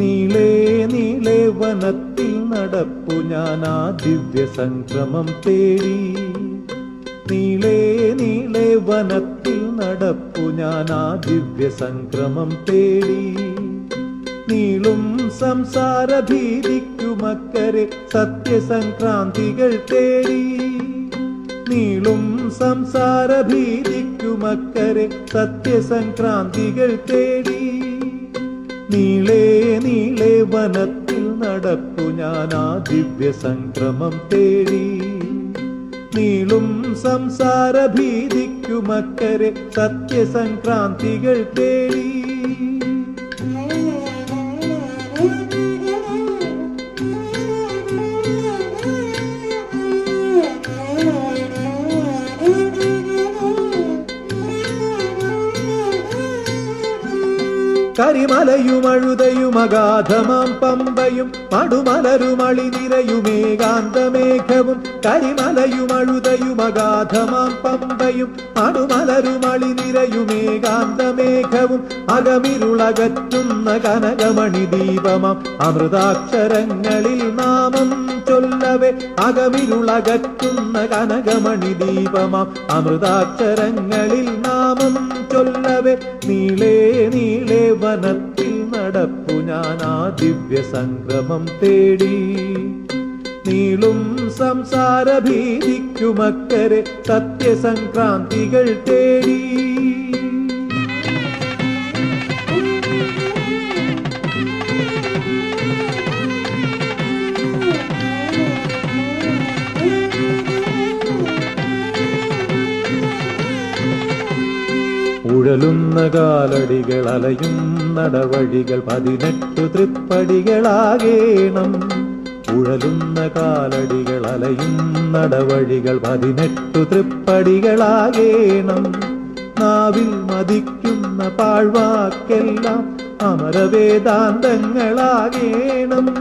നീളേ നീളേ വനത്തിൽ നടപ്പു ഞാൻ ആ ദിവ്യ സംക്രമം തേടി. നീളേ നീളേ വനത്തിൽ നടപ്പു ഞാൻ ആ ദിവ്യ സംക്രമം തേടി. നീളും സംസാര ഭീതിക്കുമക്കരെ സത്യസംക്രാന്തികൾ തേടി. നീളും സംസാര ഭീതിക്കുമക്കരെ സത്യസംക്രാന്തികൾ തേടി. നീളേ നീളേ വനത്തിൽ നടപ്പു ഞാൻ ആ ദിവ്യ സംക്രമം തേടി. നീളും സംസാര ഭീതിക്കുമക്കരെ സത്യസംക്രാന്തികൾ തേടി. കരിമലയും അഴുതയും അഗാധമാം പമ്പയും മടുമലരുമളി നിരയുമേകാന്തമേഘവും കരിമലയും അഴുതയും അഗാധമാം പമ്പയും മടുമലരുമളി നിരയുമേകാന്തമേഘവും അകമിരുളകറ്റുന്ന കനകമണി ദീപമാം അമൃതാക്ഷരങ്ങളിൽ നാമം ചൊല്ലവേ. അകമിരുളകറ്റുന്ന കനകമണി ദീപമാം അമൃതാക്ഷരങ്ങളിൽ നാമം ചൊല്ലവേ. നീളേ നീളേ വനത്തിൽ നടപ്പു ഞാൻ ആ ദിവ്യ സംക്രമം തേടി. നീളും സംസാര ഭീതിക്കുമക്കരെ സത്യസംക്രാന്തികൾ തേടി. ഉഴലുന്ന കാലടികൾ അലയും നടവഴികൾ പതിനെട്ടു തൃപ്പടികളാകേണം. ഉഴലുന്ന കാലടികൾ അലയും നടവഴികൾ പതിനെട്ടു തൃപ്പടികളാകേണം. നാവിൽ മതിക്കുന്ന പാഴ്വാക്കെല്ലാം അമരവേദാന്തങ്ങളാകേണം.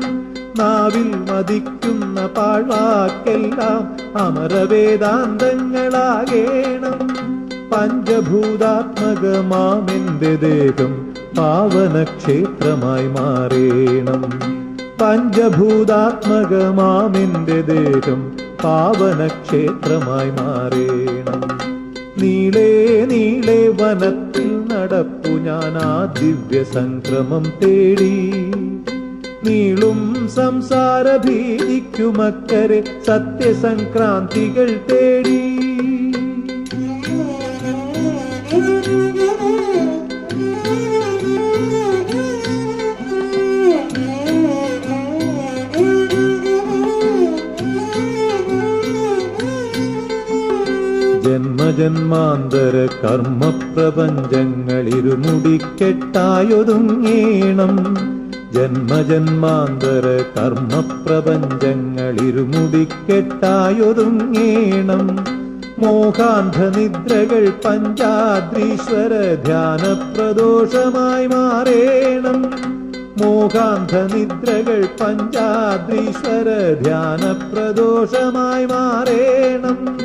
നാവിൽ മതിക്കുന്ന പാഴ്വാക്കെല്ലാം അമരവേദാന്തങ്ങളാകേണം. പഞ്ചഭൂതാത്മകമാമെന്റെ ദേഹം പാവനക്ഷേത്രമായി മാറേണം. പഞ്ചഭൂതാത്മകമാമെന്റെ ദേഹം പാവനക്ഷേത്രമായി മാറേണം. നീളേ നീളേ വനത്തിൽ നടപ്പു ഞാൻ ആ ദിവ്യ സംക്രമം തേടി. നീളും സംസാര ഭീതിക്കുമക്കരെ സത്യസംക്രാന്തികൾ തേടി. ജന്മജന്മാന്തര കർമ്മ പ്രപഞ്ചങ്ങളിരുമുടിക്കെട്ടായൊതുങ്ങീണം ജന്മജന്മാന്തര മോഹാന്ധ നിദ്രകൾ പഞ്ചാദ്രീശ്വര ധ്യാനപ്രദോഷമായി മാറേണം. മോഹാന്ധ നിദ്രകൾ പഞ്ചാദ്രീശ്വര ധ്യാനപ്രദോഷമായി മാറേണം.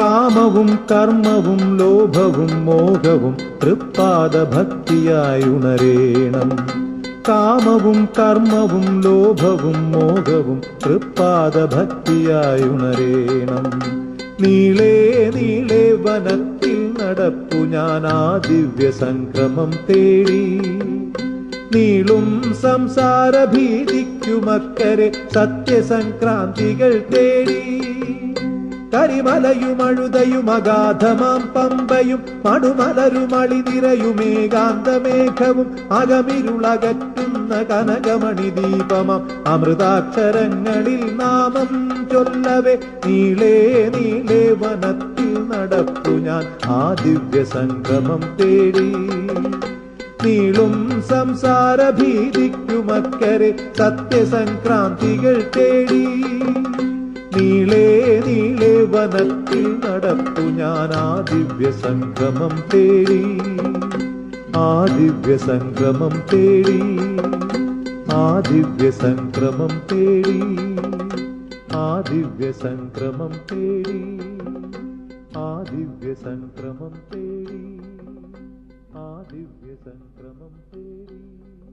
കാമവും കർമ്മവും ലോഭവും മോഹവും തൃപ്പാദ ഭക്തിയായി ഉണരേണം. കാമവും കർമ്മവും ലോഭവും മോഹവും തൃപ്പാദ ഭക്തിയായി ഉണരേണം. നീളേ നീളേ വനത്തിൽ നടപ്പു ഞാൻ ആ ദിവ്യ സംക്രമം തേടി. നീളും സംസാര ഭീതിക്കുമക്കരെ സത്യസംക്രാന്തികൾ തേടി. കരിമലയും അഴുതയും അഗാധമാം പമ്പയും മടുമലരുമളി നിറയുമേകാന്തമേഘവും അകമിരുളകറ്റുന്ന കനകമണി ദീപമാം അമൃതാക്ഷരങ്ങളിൽ നാമം ചൊല്ലവേ നീളേ നീളേ വനത്തിൽ നടപ്പു ഞാൻ ആ ദിവ്യ സംഗമം തേടി. നീളും സംസാര ഭീതിക്കുമക്കരെ സത്യസംക്രാന്തികൾ തേടി. നീളേ നീളേ വനത്തിൽ നടപ്പു ഞാൻ ആ ദിവ്യ സംഗമം തേടി. ആ ദിവ്യ സംഗമം തേടി. ആ ദിവ്യ സംക്രമം തേടി. ആ ദിവ്യ സംക്രമം തേടി. ആ ദിവ്യ സംക്രമം തേടി. ആ ദിവ്യ സംക്രമം തേടി.